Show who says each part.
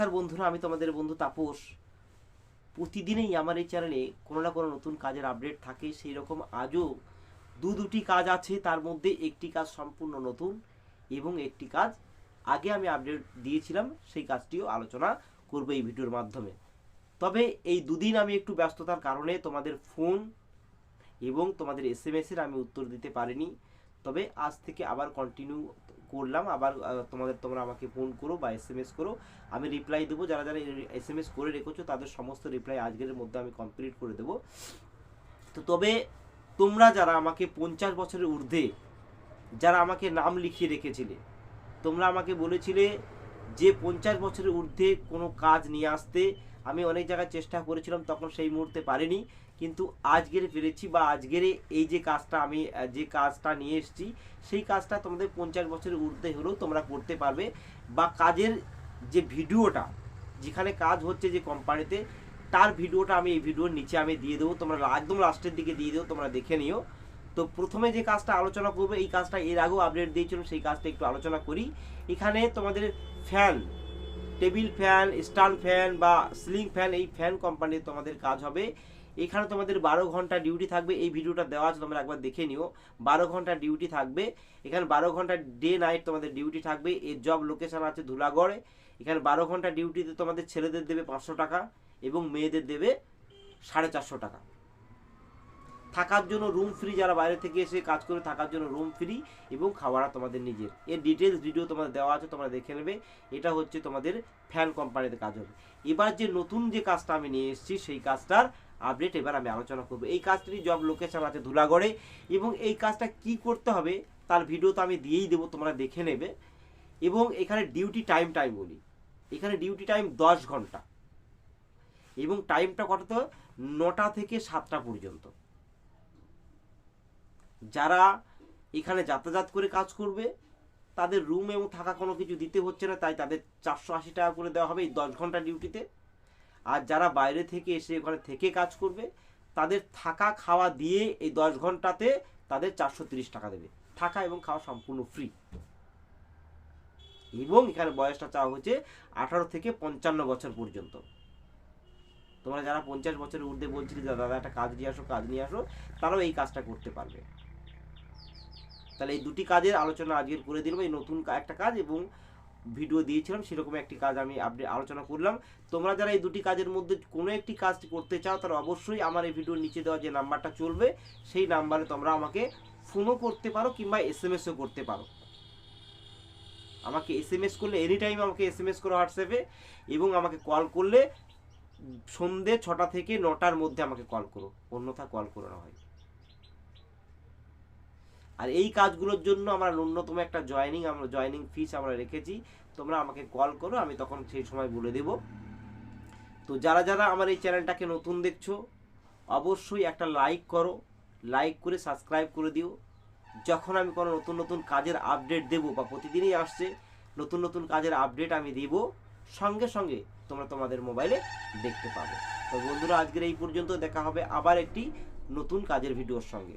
Speaker 1: নমস্কার বন্ধুরা, আমি তোমাদের বন্ধু তাপস। প্রতিদিনেই আমার এই চ্যানেলে কোনো না কোনো নতুন কাজের আপডেট থাকে, সেই রকম আজও দু দুটি কাজ আছে, তার মধ্যে একটি কাজ সম্পূর্ণ নতুন এবং একটি কাজ আগে আমি আপডেট দিয়েছিলাম, সেই কাজটিও আলোচনা করব এই ভিডিওর মাধ্যমে। তবে এই দুদিন আমি একটু ব্যস্ততার কারণে তোমাদের ফোন এবং তোমাদের এস এম এসের আমি উত্তর দিতে পারিনি, তবে আজ থেকে আবার কন্টিনিউ করলাম, আবার তোমাদের তোমরা আমাকে ফোন করো বা এস এম এস করো। আমি রিপ্লাই দেবো, যারা যারা এস এম এস করে রেখেছো, তাদের সমস্ত রিপ্লাই আজকের মধ্যে আমি কমপ্লিট করে দেবো। তো তবে তোমরা যারা আমাকে পঞ্চাশ বছরের ঊর্ধ্বে, যারা আমাকে নাম লিখিয়ে রেখেছিলে, তোমরা আমাকে বলেছিলে যে পঞ্চাশ বছরের ঊর্ধ্বে কোনো কাজ নিয়ে আসতে আমি অনেক জায়গায় চেষ্টা করেছিলাম, তখন সেই মুহূর্তে পারিনি। কিন্তু আজকের পেরেছি বা আজকের এই যে কাজটা আমি, যে কাজটা নিয়ে এসেছি, সেই কাজটা তোমাদের পঞ্চাশ বছরের ঊর্ধ্বে হলেও তোমরা করতে পারবে বা কাজের যে ভিডিওটা, যেখানে কাজ হচ্ছে যে কোম্পানিতে তার ভিডিওটা আমি এই ভিডিওর নিচে আমি দিয়ে দেবো। তোমরা একদম লাস্টের দিকে দিয়ে দেবো, তোমরা দেখে নিও। তো প্রথমে যে কাজটা আলোচনা করব, এই কাজটা এর আগেও আপডেট দিয়েছিলাম, সেই কাজটা একটু আলোচনা করি। এখানে তোমাদের fan table fan stand fan বা সিলিং ফ্যান, এই ফ্যান কোম্পানির তোমাদের কাজ হবে। এখানে তোমাদের বারো ঘণ্টা ডিউটি থাকবে। এই ভিডিওটা দেওয়া আছে, তোমরা একবার দেখে নিও। বারো ঘণ্টা ডিউটি থাকবে। এখানে বারো ঘণ্টা ডে নাইট তোমাদের ডিউটি থাকবে। এর জব লোকেশান আছে ধুলাগড়ে। এখানে বারো ঘণ্টা ডিউটিতে তোমাদের ছেলেদের দেবে পাঁচশো টাকা এবং মেয়েদের দেবে সাড়ে চারশো টাকা। থাকার জন্য রুম ফ্রি যারা বাইরে থেকে এসে কাজ করে থাকার জন্য রুম ফ্রি এবং খাওয়ারা তোমাদের নিজের। এর ডিটেলস ভিডিও তোমাদের দেওয়া আছে, তোমরা দেখে নেবে। এটা হচ্ছে তোমাদের ফ্যান কোম্পানিতে কাজ হবে। এবার যে নতুন যে কাজটা আমি নিয়ে এসেছি, সেই কাজটার আপডেট এবার আমি আলোচনা করব। এই কাজটির জব লোকেশন আছে ধুলাগড়ে এবং এই কাজটা কি করতে হবে তার ভিডিও তো আমি দিয়েই দেবো, তোমরা দেখে নেবে। এবং এখানে ডিউটি টাইম টাইম বলি। এখানে ডিউটি টাইম দশ ঘণ্টা। এবং টাইমটা কত? নটা থেকে সাতটা পর্যন্ত। যারা এখানে যাতায়াত করে কাজ করবে, তাদের রুম এবং থাকা কোনো কিছু দিতে হচ্ছে না, তাই তাদের চারশো আশি টাকা করে দেওয়া হবে এই দশ ঘণ্টা ডিউটিতে আর যারা বাইরে থেকে এসে ওখানে থেকে কাজ করবে, তাদের থাকা খাওয়া দিয়ে এই দশ ঘন্টাতে তাদের চারশো তিরিশ টাকা দেবে। থাকা এবং খাওয়া সম্পূর্ণ ফ্রি এবং এখানে বয়সটা চাওয়া হচ্ছে আঠারো থেকে পঞ্চান্ন বছর পর্যন্ত। তোমরা যারা পঞ্চাশ বছরের ঊর্ধ্বে বলছিলে দাদা, একটা কাজ নিয়ে আসো, কাজ নিয়ে আসো, তারাও এই কাজটা করতে পারবে। তাহলে এই দুটি কাজের আলোচনা আজকের করে দিলাম, এই নতুন একটা কাজ এবং ভিডিও দিয়েছিলাম, সেরকম একটি কাজ আমি আপডেট আলোচনা করলাম। তোমরা যারা এই দুটি কাজের মধ্যে কোনো একটি কাজ করতে চাও তারা অবশ্যই আমার এই ভিডিওর নিচে দেওয়া যে নাম্বারটা চলবে, সেই নাম্বারে তোমরা আমাকে ফোনও করতে পারো কিংবা এস এম এসও করতে পারো। আমাকে এস এম এস করলে এনি টাইম আমাকে এস এম এস করো হোয়াটসঅ্যাপে এবং আমাকে কল করলে সন্ধে ছটা থেকে নটার মধ্যে আমাকে কল করো। অন্যথা কল করো না হয় আর এই কাজগুলোর জন্য আমরা ন্যূনতম একটা জয়েনিং আমরা জয়েনিং ফিস আমরা রেখেছি। তোমরা আমাকে কল করো, আমি তখন সেই সময় বলে দেব। তো যারা যারা আমার এই চ্যানেলটাকে নতুন দেখছ, অবশ্যই একটা লাইক করো। লাইক করে সাবস্ক্রাইব করে দিও। যখন আমি কোনো নতুন নতুন কাজের আপডেট দেব বা প্রতিদিনই আসছে, নতুন নতুন কাজের আপডেট আমি দেব, সঙ্গে সঙ্গে তোমরা তোমাদের মোবাইলে দেখতে পাবে। তো বন্ধুরা, আজকের এই পর্যন্ত দেখা হবে আবার একটি নতুন কাজের ভিডিওর সঙ্গে।